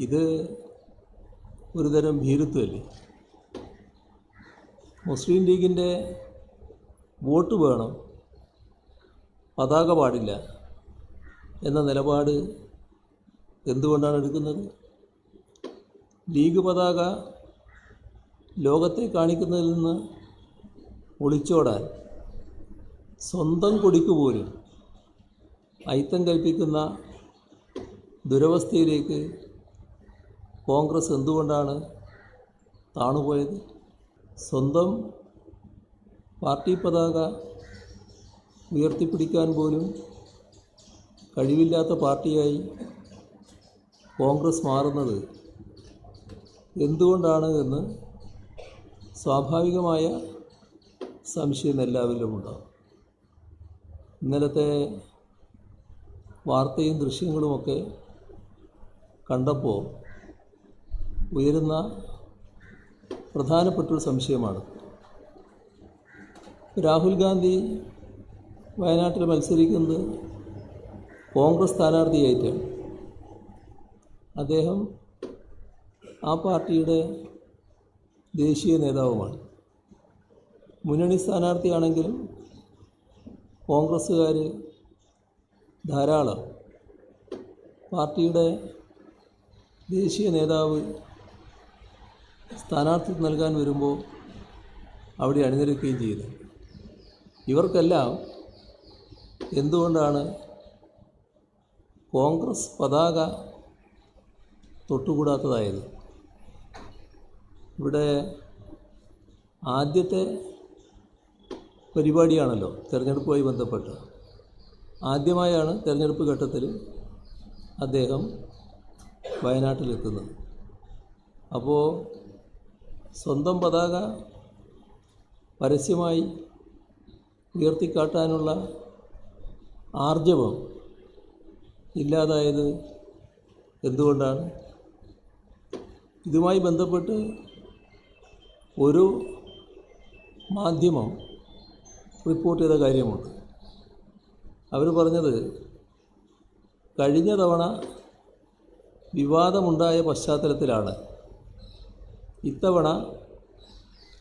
ഇത് ഒരുതരം ഭീരുത്വമല്ലേ? മുസ്ലിം ലീഗിന്റെ വോട്ട് വേണം പതാക പാടില്ല എന്ന നിലപാട് എന്തുകൊണ്ടാണ് എടുക്കുന്നത്? ലീഗ് പതാക ലോകത്തെ കാണിക്കുന്നതിൽ നിന്ന് ഒളിച്ചോടാൻ സ്വന്തം കൊടിക്ക് പോലും അയിത്തം കൽപ്പിക്കുന്ന ദുരവസ്ഥയിലേക്ക് കോൺഗ്രസ് എന്തുകൊണ്ടാണ് താണുപോയത്? സ്വന്തം പാർട്ടി പതാക ഉയർത്തിപ്പിടിക്കാൻ പോലും കഴിവില്ലാത്ത പാർട്ടിയായി കോൺഗ്രസ് മാറുന്നത് എന്തുകൊണ്ടാണ് എന്ന് സ്വാഭാവികമായ സംശയം എല്ലാവരിലും ഉണ്ടാകും ഇന്നലത്തെ വാർത്തയും ദൃശ്യങ്ങളുമൊക്കെ കണ്ടപ്പോൾ ഉയരുന്ന പ്രധാനപ്പെട്ടൊരു സംശയമാണ്. രാഹുൽ ഗാന്ധി വയനാട്ടിൽ മത്സരിക്കുന്നത് കോൺഗ്രസ് സ്ഥാനാർത്ഥിയായിട്ടാണ് അദ്ദേഹം ആ പാർട്ടിയുടെ ദേശീയ നേതാവുമാണ്. മുന്നണി സ്ഥാനാർത്ഥിയാണെങ്കിലും കോൺഗ്രസ്സുകാർ ധാരാളം പാർട്ടിയുടെ ദേശീയ നേതാവ് സ്ഥാനാർത്ഥിത്വം നൽകാൻ വരുമ്പോൾ അവിടെ അണിനിരക്കുകയും ചെയ്തു. ഇവർക്കെല്ലാം എന്തുകൊണ്ടാണ് കോൺഗ്രസ് പതാക തൊട്ടുകൂടാത്തതായത്? ഇവിടെ ആദ്യത്തെ പരിപാടിയാണല്ലോ തിരഞ്ഞെടുപ്പുമായി ബന്ധപ്പെട്ട്. ആദ്യമായാണ് തിരഞ്ഞെടുപ്പ് ഘട്ടത്തിൽ അദ്ദേഹം വയനാട്ടിലെത്തുന്നത്. അപ്പോൾ സ്വന്തം പതാക പരസ്യമായി ഉയർത്തിക്കാട്ടാനുള്ള ആർജവം ഇല്ലാതായത് എന്തുകൊണ്ടാണ്? ഇതുമായി ബന്ധപ്പെട്ട് ഒരു മാധ്യമം റിപ്പോർട്ട് ചെയ്ത കാര്യമുണ്ട്. അവർ പറഞ്ഞത് കഴിഞ്ഞ തവണ വിവാദമുണ്ടായ പശ്ചാത്തലത്തിലാണ് ഇത്തവണ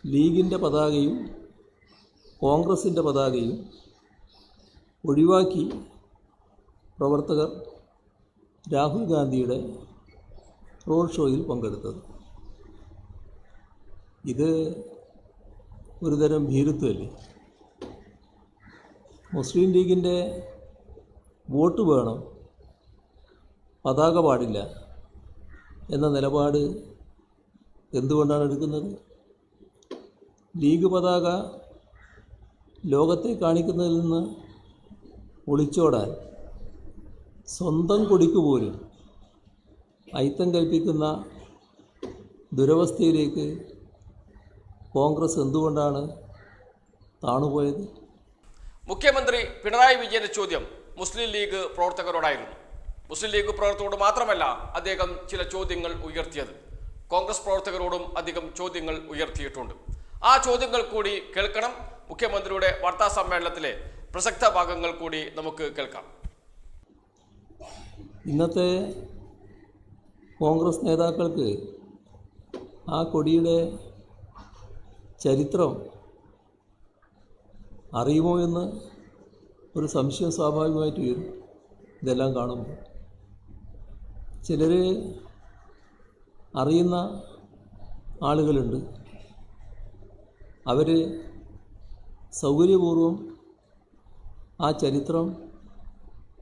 ലീഗിന്റെ പതാകയും കോൺഗ്രസിന്റെ പതാകയും ഒഴിവാക്കി പ്രവർത്തകർ രാഹുൽ ഗാന്ധിയുടെ റോഡ് ഷോയിൽ പങ്കെടുത്തത്. ഇത് ഒരുതരം ഭീരുത്വമല്ലേ? മുസ്ലിം ലീഗിന്റെ വോട്ട് വേണം പതാക പാടില്ല എന്ന നിലപാട് എന്തുകൊണ്ടാണ് എടുക്കുന്നത്? ലീഗ് പതാക ലോകത്തെ കാണിക്കുന്നതിൽ നിന്ന് ഒളിച്ചോടാൻ സ്വന്തം കൊടിക്ക് പോലും അയിത്തം കൽപ്പിക്കുന്ന ദുരവസ്ഥയിലേക്ക് കോൺഗ്രസ് എന്തുകൊണ്ടാണ് താണുപോയത്? മുഖ്യമന്ത്രി പിണറായി വിജയന്റെ ചോദ്യം മുസ്ലിം ലീഗ് പ്രവർത്തകരോടായിരുന്നു. മുസ്ലിം ലീഗ് പ്രവർത്തകരോട് മാത്രമല്ല അദ്ദേഹം ചില ചോദ്യങ്ങൾ ഉയർത്തിയത്. കോൺഗ്രസ് പ്രവർത്തകരോടും അധികം ചോദ്യങ്ങൾ ഉയർത്തിയിട്ടുണ്ട്. ആ ചോദ്യങ്ങൾ കൂടി കേൾക്കണം. മുഖ്യമന്ത്രിയുടെ വാർത്താ സമ്മേളനത്തിലെ പ്രസക്ത ഭാഗങ്ങൾ കൂടി നമുക്ക് കേൾക്കാം. ഇന്നത്തെ കോൺഗ്രസ് നേതാക്കൾക്ക് ആ കൊടിയുടെ ചരിത്രം അറിയുമോ എന്ന് ഒരു സംശയം സ്വാഭാവികമായിട്ട് വരും ഇതെല്ലാം കാണുമ്പോൾ ചിലർ അറിയുന്ന ആളുകളുണ്ട്. അവർ സൗകര്യപൂർവം ആ ചരിത്രം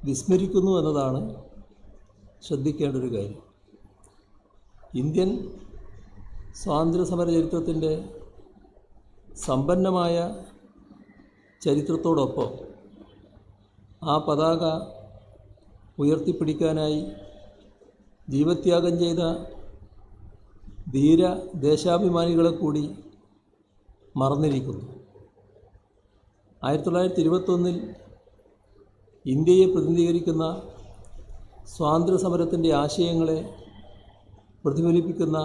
വിസ്മരിക്കുന്നു എന്നതാണ് ശ്രദ്ധിക്കേണ്ട ഒരു കാര്യം. ഇന്ത്യൻ സ്വാതന്ത്ര്യസമര ചരിത്രത്തിന്റെ സമ്പന്നമായ ചരിത്രത്തോടൊപ്പം ആ പതാക ഉയർത്തിപ്പിടിക്കാനായി ജീവത്യാഗം ചെയ്ത ധീര ദേശാഭിമാനികളെ കൂടി മറന്നിരിക്കുന്നു. ആയിരത്തി തൊള്ളായിരത്തി ഇരുപത്തൊന്നിൽ ഇന്ത്യയെ പ്രതിനിധീകരിക്കുന്ന സ്വാതന്ത്ര്യ സമരത്തിന്റെ ആശയങ്ങളെ പ്രതിഫലിപ്പിക്കുന്ന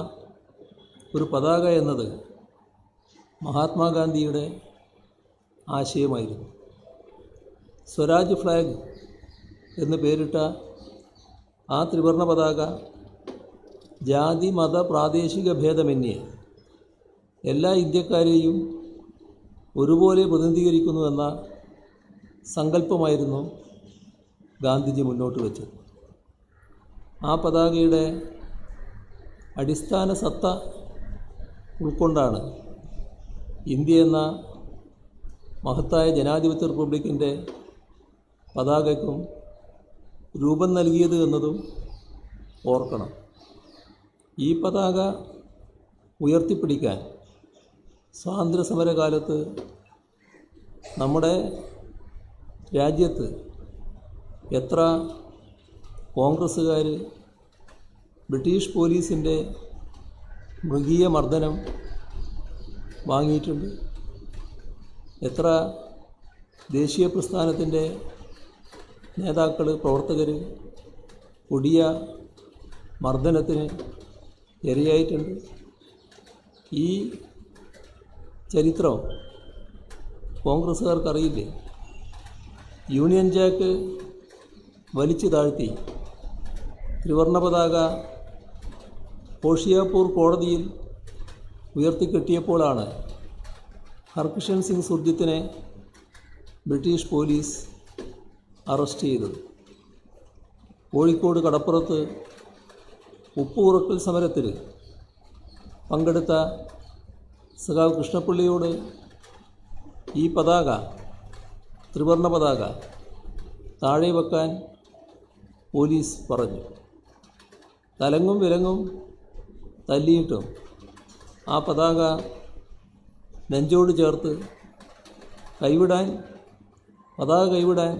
ഒരു പതാക എന്നത് മഹാത്മാഗാന്ധിയുടെ ആശയമായിരുന്നു. സ്വരാജ് ഫ്ലാഗ് എന്ന് പേരിട്ട ആ ത്രിവർണ പതാക ജാതി മത പ്രാദേശിക ഭേദമന്യേ. എല്ലാ ഇന്ത്യക്കാരെയും ഒരുപോലെ പ്രതിനിധീകരിക്കുന്നുവെന്ന സങ്കല്പമായിരുന്നു ഗാന്ധിജി മുന്നോട്ട് വച്ചത്. ആ പതാകയുടെ അടിസ്ഥാന സത്ത ഉൾക്കൊണ്ടാണ് ഇന്ത്യ എന്ന മഹത്തായ ജനാധിപത്യ റിപ്പബ്ലിക്കിന്റെ പതാകയ്ക്കും രൂപം നൽകിയത് എന്നതും ഓർക്കണം. ഈ പതാക ഉയർത്തിപ്പിടിക്കാൻ സ്വാതന്ത്ര്യ സമരകാലത്ത് നമ്മുടെ രാജ്യത്ത് എത്ര കോൺഗ്രസ്സുകാർ ബ്രിട്ടീഷ് പോലീസിന്റെ മൃഗീയ മർദ്ദനം വാങ്ങിയിട്ടുണ്ട് എത്ര ദേശീയ പ്രസ്ഥാനത്തിന്റെ നേതാക്കൾ പ്രവർത്തകർ കൊടിയ മർദ്ദനത്തിന് ഇരയായിട്ടുണ്ട് ഈ ചരിത്രം കോൺഗ്രസ്സുകാർക്കറിയില്ലേ? യൂണിയൻ ജാക്ക് വലിച്ചു താഴ്ത്തി. ത്രിവർണ പതാക ഹോഷിയാപൂർ കോടതിയിൽ ഉയർത്തിക്കെട്ടിയപ്പോഴാണ് ഹർകിഷൻ സിംഗ് സുർജിത്തിനെ ബ്രിട്ടീഷ് പോലീസ് അറസ്റ്റ് ചെയ്തത്. കോഴിക്കോട് കടപ്പുറത്ത് ഉപ്പുകുറക്കൽ സമരത്തിൽ പങ്കെടുത്ത സഖാവ് കൃഷ്ണപ്പള്ളിയോട് ഈ പതാക ത്രിവർണ പതാക താഴെ വെക്കാൻ പോലീസ് പറഞ്ഞു. തലങ്ങും വിലങ്ങും തല്ലിയിട്ടും ആ പതാക നെഞ്ചോട് ചേർത്ത് കൈവിടാൻ പതാക കൈവിടാൻ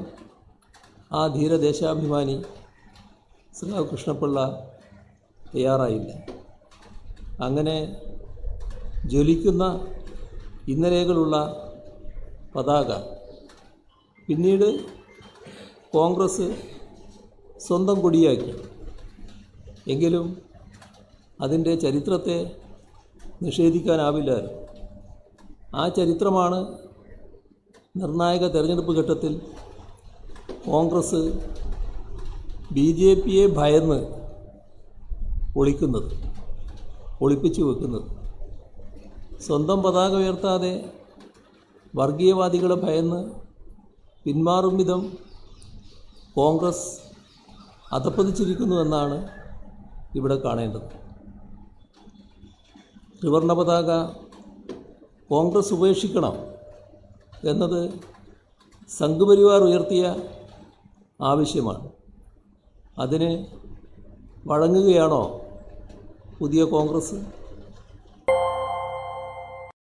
ആ ധീര ധീരദേശാഭിമാനി ശ്രീ കൃഷ്ണപിള്ള തയ്യാറായില്ല. അങ്ങനെ ജ്വലിക്കുന്ന ഇന്നലെകളുള്ള പതാക. പിന്നീട് കോൺഗ്രസ് സ്വന്തം കൊടിയാക്കി എങ്കിലും അതിന്റെ ചരിത്രത്തെ നിഷേധിക്കാനാവില്ലായിരുന്നു. ആ ചരിത്രമാണ് നിർണായക തെരഞ്ഞെടുപ്പ് ഘട്ടത്തിൽ കോൺഗ്രസ് ബി ജെ പിയെ ഭയന്ന് ഒളിക്കുന്നത് ഒളിപ്പിച്ചു വെക്കുന്നത്. സ്വന്തം പതാക ഉയർത്താതെ വർഗീയവാദികളെ ഭയന്ന് പിന്മാറും വിധം കോൺഗ്രസ് അധപ്പതിച്ചിരിക്കുന്നുവെന്നാണ് ഇവിടെ കാണേണ്ടത്. ത്രിവർണ പതാക കോൺഗ്രസ് ഉപേക്ഷിക്കണം എന്നത് സംഘപരിവാർ ഉയർത്തിയ ആവശ്യമാണ്. അതിന് വഴങ്ങുകയാണോ പുതിയ കോൺഗ്രസ്